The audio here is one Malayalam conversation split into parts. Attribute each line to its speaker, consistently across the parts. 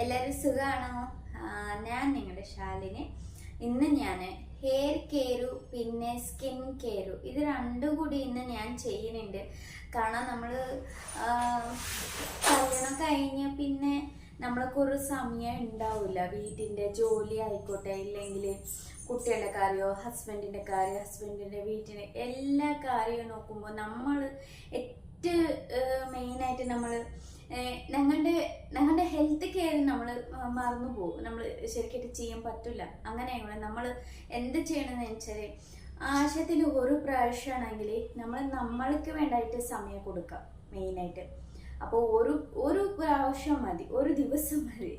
Speaker 1: എല്ലാവരും സുഖമാണോ ഞാൻ നിങ്ങളുടെ ശാലിനി. ഇന്ന് ഞാൻ ഹെയർ കെയറു പിന്നെ സ്കിൻ കെയറു ഇത് രണ്ടും കൂടി ഇന്ന് ഞാൻ ചെയ്യുന്നുണ്ട്. കാരണം നമ്മൾ കല്യാണം കഴിഞ്ഞ പിന്നെ നമ്മൾക്ക് ഒരു സമയം ഉണ്ടാവില്ല വീട്ടിന്റെ ജോലി ആയിക്കോട്ടെ ഇല്ലെങ്കിൽ കുട്ടികളുടെ കാര്യമോ ഹസ്ബൻഡിന്റെ കാര്യം ഹസ്ബൻഡിന്റെ വീട്ടിന്റെ എല്ലാ കാര്യവും നോക്കുമ്പോൾ നമ്മൾ ഏറ്റവും മെയിനായിട്ട് നമ്മൾ ഞങ്ങളുടെ ഞങ്ങളുടെ ഹെൽത്ത് കെയർ നമ്മൾ മറന്നു പോകും. നമ്മൾ ശരിക്കും ചെയ്യാൻ പറ്റില്ല അങ്ങനെയാണ്. നമ്മൾ എന്ത് ചെയ്യണമെന്ന് വെച്ചാൽ ആശയത്തിൽ ഒരു പ്രാവശ്യമാണെങ്കിൽ നമ്മൾ നമ്മൾക്ക് വേണ്ടായിട്ട് സമയം കൊടുക്കാം മെയിനായിട്ട് അപ്പോൾ ഒരു ഒരു പ്രാവശ്യം മതി. ഒരു ദിവസം മതി.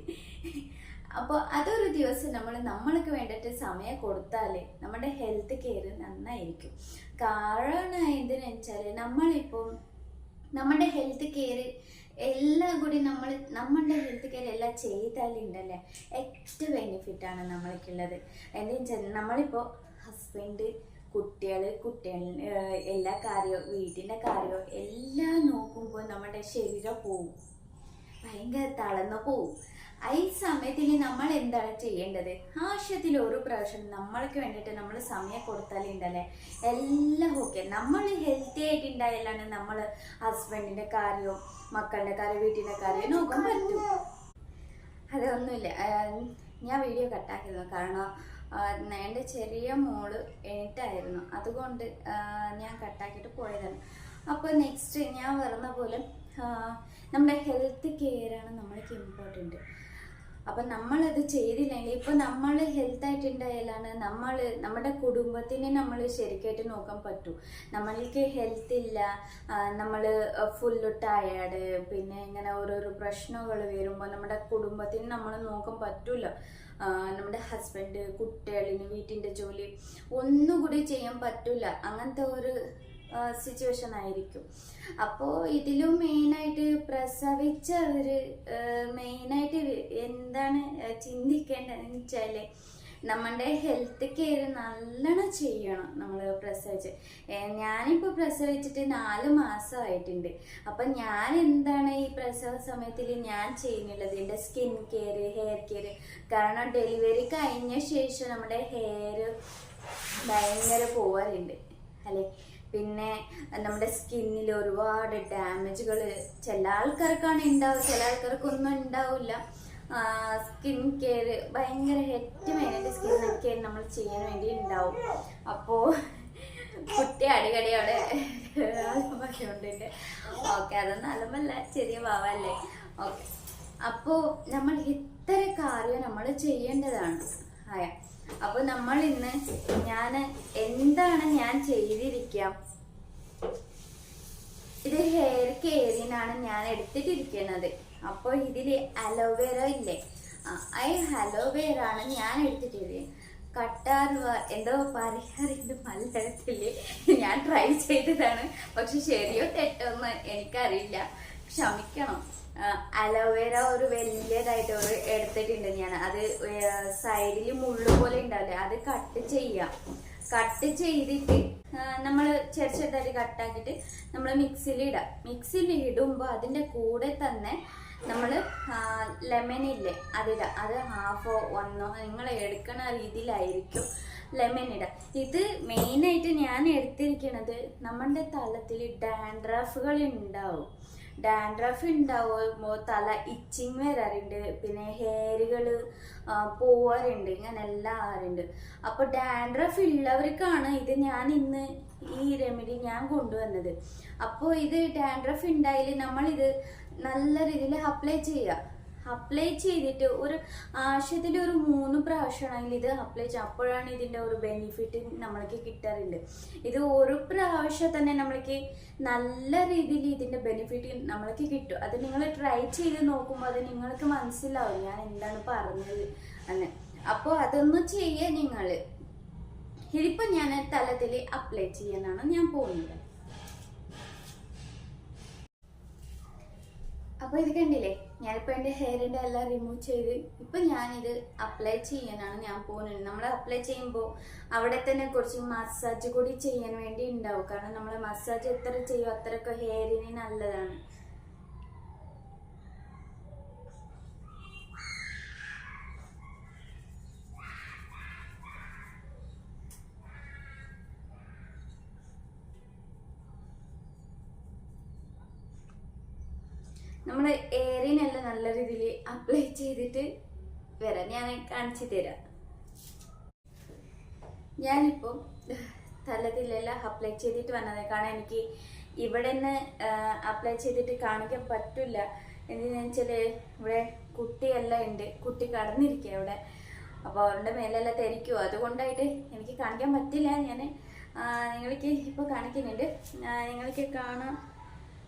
Speaker 1: അപ്പോൾ അതൊരു ദിവസം നമ്മൾ നമ്മൾക്ക് വേണ്ടിയിട്ട് സമയം കൊടുത്താൽ നമ്മുടെ ഹെൽത്ത് കെയർ നന്നായിരിക്കും. കാരണം എന്തിനു വെച്ചാൽ നമ്മളിപ്പം നമ്മുടെ ഹെൽത്ത് കെയർ എല്ലാം കൂടി നമ്മൾ നമ്മളുടെ ഹെൽത്ത് കെയർ എല്ലാം ചെയ്താലുണ്ടല്ലേ? ബെനിഫിറ്റ് ആണ് നമ്മൾക്കുള്ളത് എന്താ വെച്ചാൽ നമ്മളിപ്പോൾ ഹസ്ബൻഡ് കുട്ടികൾ കുട്ടികൾ എല്ലാ കാര്യവും വീട്ടിന്റെ കാര്യവും എല്ലാം നോക്കുമ്പോൾ നമ്മുടെ ശരീരം പോവും. ഭയങ്കര തളർന്നു പോവും. ഈ സമയത്തിന് നമ്മൾ എന്താണ് ചെയ്യേണ്ടത്? ആവശ്യത്തിൽ ഒരു പ്രാവശ്യം നമ്മൾക്ക് വേണ്ടിയിട്ട് നമ്മൾ സമയം കൊടുത്താലുണ്ടല്ലേ? എല്ലാം ഓക്കെ. നമ്മൾ ഹെൽത്തി ആയിട്ട് ഉണ്ടായാലാണ് നമ്മൾ ഹസ്ബൻഡിന്റെ കാര്യവും മക്കളുടെ കാര്യം വീട്ടിന്റെ കാര്യം നോക്കാൻ പറ്റും. അതൊന്നുമില്ല. ഞാൻ വീഡിയോ കട്ടാക്കിയിരുന്നു കാരണം എന്റെ ചെറിയ മോൾ എണീറ്റായിരുന്നു. അതുകൊണ്ട് ഞാൻ കട്ടാക്കിയിട്ട് പോയതാണ്. അപ്പോൾ നെക്സ്റ്റ് ഞാൻ വരുന്ന പോലെ നമ്മുടെ ഹെൽത്ത് കെയർ ആണ് നമ്മൾക്ക് ഇമ്പോർട്ടന്റ് അപ്പം നമ്മളത് ചെയ്തില്ലെങ്കിൽ ഇപ്പം നമ്മൾ ഹെൽത്ത് ആയിട്ടുണ്ടായാലാണ് നമ്മൾ നമ്മുടെ കുടുംബത്തിനെ നമ്മൾ ശരിക്കായിട്ട് നോക്കാൻ പറ്റൂ. നമ്മൾക്ക് ഹെൽത്ത് ഇല്ല നമ്മൾ ഫുള്ള് ടയേർഡ് പിന്നെ ഇങ്ങനെ ഓരോരോ പ്രശ്നങ്ങൾ വരുമ്പോൾ നമ്മുടെ കുടുംബത്തിന് നമ്മൾ നോക്കാൻ പറ്റൂല. നമ്മുടെ ഹസ്ബൻഡ് കുട്ടികളിന് വീട്ടിന്റെ ജോലി ഒന്നും കൂടി ചെയ്യാൻ പറ്റൂല. അങ്ങനത്തെ ഒരു സിറ്റുവേഷൻ ആയിരിക്കും. അപ്പോൾ ഇതിലും മെയിനായിട്ട് പ്രസവിച്ചവർ മെയിനായിട്ട് എന്താണ് ചിന്തിക്കേണ്ടതെന്ന് വെച്ചാൽ നമ്മളുടെ ഹെൽത്ത് കെയർ നല്ലോണം ചെയ്യണം നമ്മൾ പ്രസവിച്ച്. ഞാനിപ്പോൾ പ്രസവിച്ചിട്ട് നാല് മാസമായിട്ടുണ്ട് അപ്പം ഞാൻ എന്താണ് ഈ പ്രസവ സമയത്തിൽ ഞാൻ ചെയ്യുന്നുള്ളത്? എന്റെ സ്കിൻ കെയർ ഹെയർ കെയർ കാരണം ഡെലിവറി കഴിഞ്ഞ ശേഷം നമ്മുടെ ഹെയർ ഭയങ്കര പോവാറുണ്ട് അല്ലേ? പിന്നെ നമ്മുടെ സ്കിന്നിൽ ഒരുപാട് ഡാമേജുകൾ ചില ആൾക്കാർക്കാണ് ഉണ്ടാവുക ചില ആൾക്കാർക്കൊന്നും ഉണ്ടാവില്ല സ്കിൻ കെയർ ഭയങ്കര ഹെറ്റ് മെയിനായിട്ട് സ്കിൻ കെയർ നമ്മൾ ചെയ്യാൻ വേണ്ടി ഉണ്ടാവും അപ്പോൾ കുട്ടി അടികടിയോടെ പറഞ്ഞുകൊണ്ടിട്ട് ഓക്കെ അതൊന്നും അലമല്ല ചെറിയ പാവല്ലേ? ഓക്കെ. അപ്പോൾ നമ്മൾ ഇത്ര കാര്യം നമ്മൾ ചെയ്യേണ്ടതാണ്. ആയ. അപ്പോൾ നമ്മൾ ഇന്ന് ഞാൻ എന്താണ് ഞാൻ ചെയ്തിരിക്കാം? ഇത് ഹെയർ കെയറിനാണ് ഞാൻ എടുത്തിട്ടിരിക്കുന്നത്. അപ്പോൾ ഇതിൽ അലോവേറ ഇല്ലേ? ആ അലോവേറ ആണ് ഞാൻ എടുത്തിട്ടുള്ളത് കട്ടാർ എന്തോ പറയാറുണ്ട് മലയാളത്തിൽ ഞാൻ ട്രൈ ചെയ്തതാണ്. പക്ഷെ ശരിയോ തെറ്റോ എന്ന് എനിക്കറിയില്ല. ക്ഷമിക്കണം. അലോവേറ ഒരു വലിയതായിട്ട് ഒരു എടുത്തിട്ടുണ്ട് ഞാൻ. അത് സൈഡിൽ മുള്ളു പോലെ ഉണ്ടാവില്ലേ അത് കട്ട് ചെയ്യാം. കട്ട് ചെയ്തിട്ട് നമ്മൾ ചെറിയ ചെറുതായിട്ട് കട്ടാക്കിയിട്ട് നമ്മൾ മിക്സിയിൽ ഇടാം. മിക്സിയിൽ ഇടുമ്പോൾ അതിന്റെ കൂടെ തന്നെ നമ്മൾ ലെമൺ ഇല്ലേ അതിടാം അത് ഹാഫോ ഒന്നോ നിങ്ങൾ എടുക്കണ രീതിയിലായിരിക്കും ലെമൺ ഇടാം. ഇത് മെയിനായിട്ട് ഞാൻ എടുത്തിരിക്കുന്നത് നമ്മുടെ തലത്തിൽ ഡാൻഡ്രഫുകൾ ഉണ്ടാവും. ഡാൻഡ്രഫ് ഉണ്ടാവുമ്പോൾ തല ഇച്ചിങ് വരാറുണ്ട് പിന്നെ ഹെയറുകൾ പോവാറുണ്ട് ഇങ്ങനെ എല്ലാം ആറുണ്ട് അപ്പോൾ ഡാൻഡ്രഫ് ഉള്ളവർക്കാണ് ഇത് ഞാൻ ഇന്ന് ഈ റെമഡി ഞാൻ കൊണ്ടുവന്നത്. അപ്പോൾ ഇത് ഡാൻഡ്രഫ് ഉണ്ടായാൽ നമ്മളിത് നല്ല രീതിയിൽ അപ്ലൈ ചെയ്യുക അപ്ലൈ ചെയ്തിട്ട് ഒരു ആവശ്യത്തിൽ ഒരു മൂന്ന് പ്രാവശ്യമാണെങ്കിൽ ഇത് അപ്ലൈ ചെയ്യുക അപ്പോഴാണ് ഇതിന്റെ ഒരു ബെനിഫിറ്റ് നമ്മൾക്ക് കിട്ടാറുണ്ട്. ഇത് ഒരു പ്രാവശ്യം തന്നെ നമ്മൾക്ക് നല്ല രീതിയിൽ ഇതിന്റെ ബെനിഫിറ്റ് നമ്മൾക്ക് കിട്ടും. അത് നിങ്ങൾ ട്രൈ ചെയ്ത് നോക്കുമ്പോൾ അത് നിങ്ങൾക്ക് മനസ്സിലാവും ഞാൻ എന്താണ് പറഞ്ഞത് എന്ന്. അപ്പോൾ അതൊന്ന് ചെയ്യുക നിങ്ങൾ. ഇതിപ്പോൾ ഞാൻ തലത്തിൽ അപ്ലൈ ചെയ്യാനാണ് ഞാൻ പോകുന്നത്. അപ്പോൾ ഇത് കണ്ടില്ലേ? ഞാനിപ്പോൾ എന്റെ ഹെയറിന്റെ എല്ലാം റിമൂവ് ചെയ്ത് ഇപ്പം ഞാനിത് അപ്ലൈ ചെയ്യാനാണ് ഞാൻ പോകുന്നത്. നമ്മൾ അപ്ലൈ ചെയ്യുമ്പോൾ അവിടെ തന്നെ കുറച്ച് മസാജ് കൂടി ചെയ്യാൻ വേണ്ടി ഉണ്ടാവും. കാരണം നമ്മൾ മസാജ് എത്ര ചെയ്യും അത്രയൊക്കെ ഹെയറിന് നല്ലതാണ്. നമ്മൾ ഏറിനെല്ലാം നല്ല രീതിയിൽ അപ്ലൈ ചെയ്തിട്ട് വരാം ഞാൻ കാണിച്ചു തരാം. ഞാനിപ്പോൾ തലത്തിലെല്ലാം അപ്ലൈ ചെയ്തിട്ട് വന്നത് കാരണം എനിക്ക് ഇവിടെ നിന്ന് അപ്ലൈ ചെയ്തിട്ട് കാണിക്കാൻ പറ്റില്ല എന്തെന്ന് വെച്ചാൽ ഇവിടെ കുട്ടിയെല്ലാം ഉണ്ട്. കുട്ടി കടന്നിരിക്കുക ഇവിടെ. അപ്പോൾ അവരുടെ മേലെല്ലാം തിരിക്കുമോ അതുകൊണ്ടായിട്ട് എനിക്ക് കാണിക്കാൻ പറ്റില്ല. ഞാൻ നിങ്ങൾക്ക് ഇപ്പോൾ കാണിക്കുന്നുണ്ട്. നിങ്ങൾക്ക് കാണാം.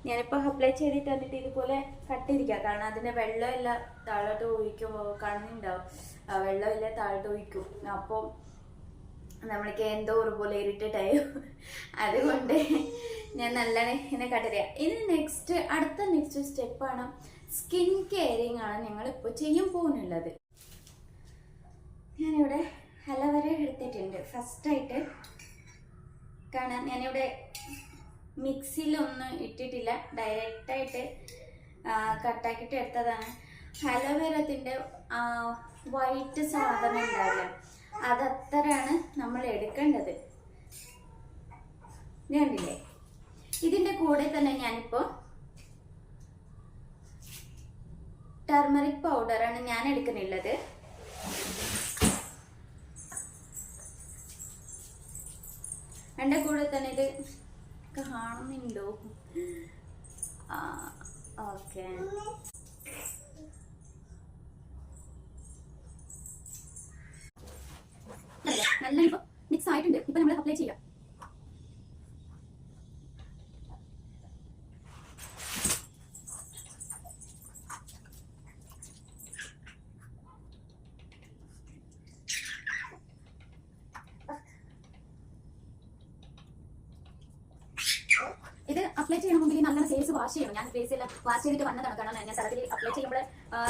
Speaker 1: ഞാനിപ്പോൾ അപ്ലൈ ചെയ്തിട്ട് വന്നിട്ട് ഇതുപോലെ കട്ടിരിക്കുക കാരണം അതിന്റെ വെള്ളമില്ല താഴോട്ട് ഒഴിക്കുമ്പോൾ കണ്ണുണ്ടാവും. വെള്ളമെല്ലാം താഴോട്ട് ഒഴിക്കും. അപ്പോൾ നമ്മൾക്ക് എന്തോ ഒരു പോലെ ഇരിട്ടിട്ടായോ അതുകൊണ്ട് ഞാൻ നല്ലോണം ഇങ്ങനെ കട്ടറിയാം ഇനി നെക്സ്റ്റ് അടുത്ത നെക്സ്റ്റ് സ്റ്റെപ്പാണ് സ്കിൻ കെയറിങ് ആണ് ഞങ്ങൾ ഇപ്പോൾ ചെയ്യാൻ പോകുന്നുള്ളത്. ഞാനിവിടെ ഹലവരെ എടുത്തിട്ടുണ്ട്. ഫസ്റ്റായിട്ട് കാണാൻ ഞാനിവിടെ മിക്സിയിലൊന്നും ഇട്ടിട്ടില്ല. ഡയറക്റ്റായിട്ട് കട്ടാക്കിയിട്ട് എടുത്തതാണ്. അലോവേരത്തിന്റെ വൈറ്റ് സാധനം ഉണ്ടാവില്ല. അതത്രയാണ് നമ്മൾ എടുക്കേണ്ടത്. കണ്ടില്ലേ? ഇതിന്റെ കൂടെ തന്നെ ഞാനിപ്പോൾ ടർമറിക് പൗഡറാണ് ഞാൻ എടുക്കുന്നുള്ളത്. എന്റെ കൂടെ തന്നെ ഇത് കാണുന്നുണ്ടോ? ഓക്കെ. നല്ല ഇപ്പൊ മിക്സ് ആയിട്ടുണ്ട്. ഇപ്പൊ നമ്മൾ അപ്ലൈ ചെയ്യാം ഇത് അപ്ലൈ ചെയ്യണം മുമ്പിൽ നല്ല സെയിൽസ് വാഷ് ചെയ്യണം. ഞാൻ ഫേസിൽ വാഷ് ചെയ്തിട്ട് വന്നതാണ് കാരണം ഞാൻ തലത്തിൽ അപ്ലൈ ചെയ്യുമ്പോൾ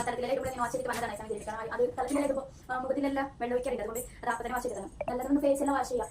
Speaker 1: തലത്തിലേക്ക് ഇവിടെ വാഷ് ചെയ്തിട്ട് വന്നതാണ്. ഞാൻ കാരണം അത് തലത്തിലേക്ക് മുഖത്തിലെല്ലാം വെള്ളം ഒഴിക്കാറില്ല അതുകൊണ്ട് അത് അപ്പം തന്നെ വാഷ് ചെയ്തതാണ് നല്ലതൊന്ന് ഫേസ് എല്ലാം വാഷ് ചെയ്യാം.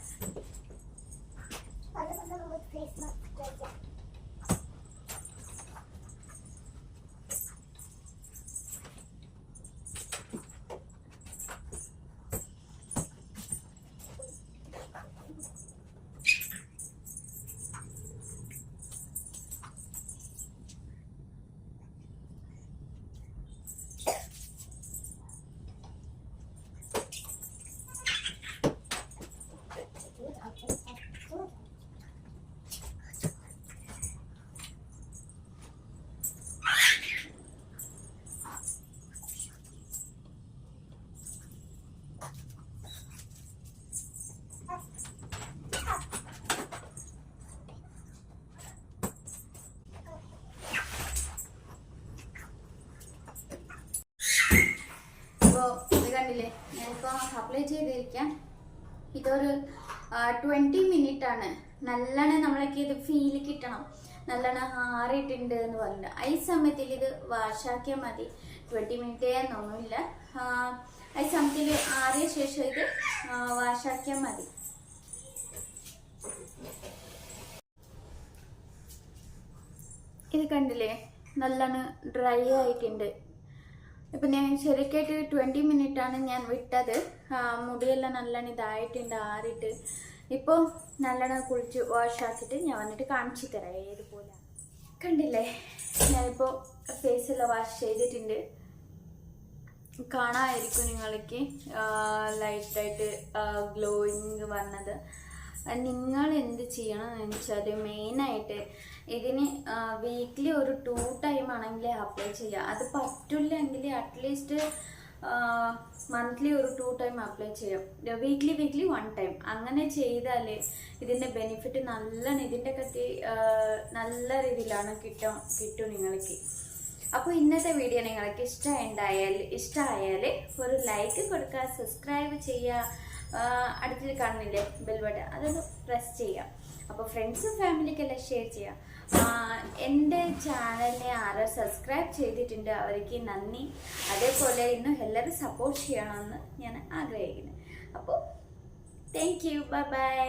Speaker 1: കണ്ടില്ലേ? ഞാനിപ്പോൾ അപ്ലൈ ചെയ്തിരിക്കാം ഇതൊരു ട്വന്റി മിനിറ്റ് ആണ്. നല്ലോണം നമ്മളൊക്കെ ഇത് ഫീൽ കിട്ടണം. നല്ലോണം ആറിയിട്ടുണ്ട് എന്ന് പറഞ്ഞിട്ട്. ഈ സമയത്തിൽ ഇത് വാഷാക്കിയാൽ മതി. ട്വന്റി മിനിറ്റ് എന്നൊന്നുമില്ല. ഈ സമയത്തിൽ ആറിയ ശേഷം ഇത് വാഷാക്കിയാൽ മതി. ഇത് കണ്ടില്ലേ? നല്ലോണം ഡ്രൈ ആയിട്ടുണ്ട്. ഇപ്പം ഞാൻ ശരിക്കായിട്ട് ട്വന്റി മിനിറ്റ് ആണ് ഞാൻ വിട്ടത്. മുടിയെല്ലാം നല്ലോണം ഇതായിട്ടുണ്ട് ആറിയിട്ട്. ഇപ്പോൾ നല്ലോണം കുളിച്ച് വാഷ് ആക്കിയിട്ട് ഞാൻ വന്നിട്ട് കാണിച്ചു തരാം ഏതുപോലെ. കണ്ടില്ലേ? ഞാനിപ്പോൾ ഫേസെല്ലാം വാഷ് ചെയ്തിട്ടുണ്ട്. കാണാമായിരിക്കും നിങ്ങൾക്ക് ലൈറ്റായിട്ട് ഗ്ലോയിങ് വന്നത്. നിങ്ങൾ എന്ത് ചെയ്യണം എന്ന് വെച്ചാൽ മെയിനായിട്ട് ഇതിന് വീക്കിലി ഒരു ടു ടൈം ആണെങ്കിൽ അപ്ലൈ ചെയ്യുക അത് പറ്റില്ലെങ്കിൽ അറ്റ്ലീസ്റ്റ് മന്ത്ലി ഒരു ടു ടൈം അപ്ലൈ ചെയ്യാം. വീക്ക്ലി വീക്ക്ലി വൺ ടൈം അങ്ങനെ ചെയ്താൽ ഇതിന്റെ ബെനിഫിറ്റ് നല്ല ഇതിന്റെ കത്തി നല്ല രീതിയിലാണ് കിട്ടും കിട്ടും നിങ്ങൾക്ക് അപ്പോൾ ഇന്നത്തെ വീഡിയോ നിങ്ങൾക്ക് ഇഷ്ടമുണ്ടായാൽ ഇഷ്ടമായാൽ ഒരു ലൈക്ക് കൊടുക്കുക സബ്സ്ക്രൈബ് ചെയ്യുക. അടുത്തിൽ കാണുന്നില്ലേ ബെൽ ബട്ടൺ അതൊന്ന് പ്രസ് ചെയ്യാം അപ്പോൾ ഫ്രണ്ട്സും ഫാമിലിക്കെല്ലാം ഷെയർ ചെയ്യാം എന്റെ ചാനലിനെ ആരോ സബ്സ്ക്രൈബ് ചെയ്തിട്ടുണ്ട് അവർക്ക് നന്ദി. അതേപോലെ ഇന്നും എല്ലാവരും സപ്പോർട്ട് ചെയ്യണമെന്ന് ഞാൻ ആഗ്രഹിക്കുന്നു. അപ്പോൾ താങ്ക് യു ബൈ ബൈ